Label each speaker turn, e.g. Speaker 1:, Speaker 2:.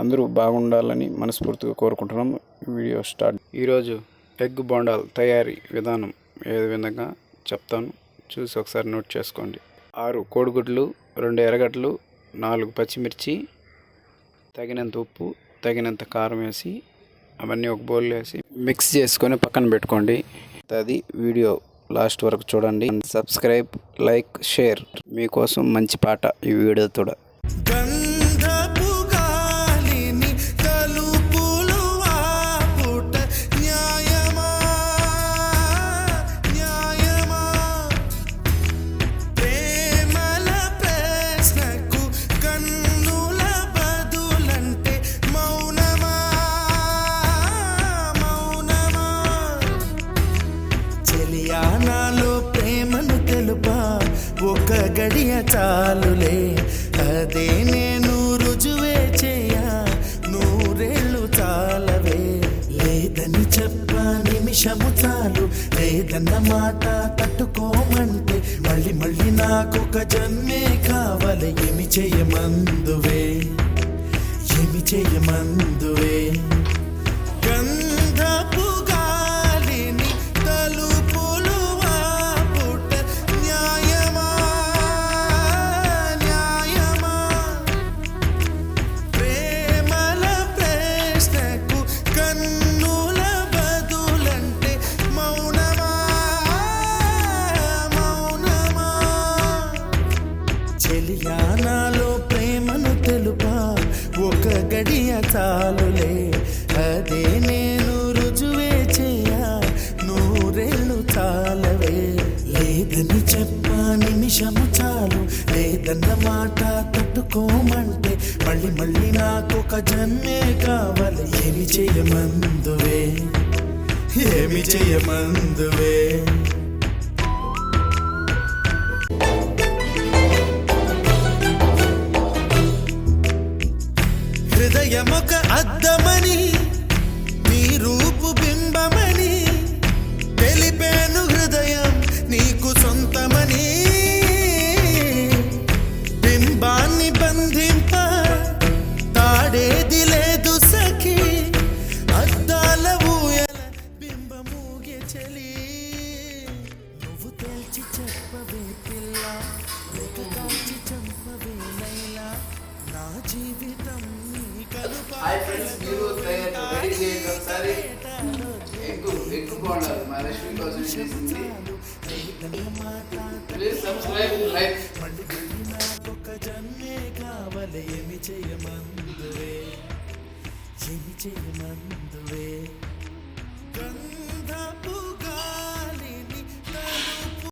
Speaker 1: అందరూ బాగుండాలని మనస్ఫూర్తిగా కోరుకుంటున్నాం. Video start. ఈరోజు ఎగ్ బోండాల్ తయారీ విధానం ఏ విధంగా చెప్తాను. చూసి ఒకసారి నోట్ చేసుకోండి. ఆరు కోడిగుడ్లు రెండు ఎర్రగడ్డలు నాలుగు పచ్చిమిర్చి తగినంత ఉప్పు తగినంత కారం వేసి అవన్నీ ఒక బౌల్ వేసి మిక్స్ చేసుకొని పక్కన పెట్టుకోండి. అది వీడియో లాస్ట్ వరకు చూడండి. Subscribe like share. మీకోసం మంచి పాట ఈ వీడియో కూడా
Speaker 2: గడియ చాలులే అదే నేను రుజువే చేయా నూరేళ్ళు చాలవే. లేదని చెప్ప నిమిషము చాలు లేదన్న మాట తట్టుకోమంటే మళ్ళీ మళ్ళీ నాకొక జన్మే కావాలి. ఏమి చేయమందువే? ఏమి చేయమందువే? చెలియా నాలో ప్రేమను తెలుపా? ఒక గడియ చాలులే. అదే నేను రుజువే చేయా. నూరేళ్ళు చాలవే. లేదని చెప్పా నిమిషము చాలు. లేదన్న మాట తట్టుకోమంటే మళ్ళీ మళ్ళీ నాకొక జన్మే కావాలి. ఏమి చేయమందువే? ఏమి చేయమందువే? హృదయమొక అద్దమని నీ రూపు బింబమని తెలిపాను హృదయం నీకు సొంతమని. బింబాన్ని బంధింప తాడేది లేదు సఖి అద్దాల ఊయల బింబమూగే చలి.
Speaker 1: హాయ్ ఫ్రెండ్స్ మీరు రెడీ చేయండి ఒకసారి. ఎగ్గు ఎగ్గు బాగుండాలి మా లక్ష్మి కోసం చేసింది ప్లీజ్ సబ్స్క్రైబ్ లైక్
Speaker 2: జన్మే కావాలి ఏమి చేయమందువే? చేయమందువే?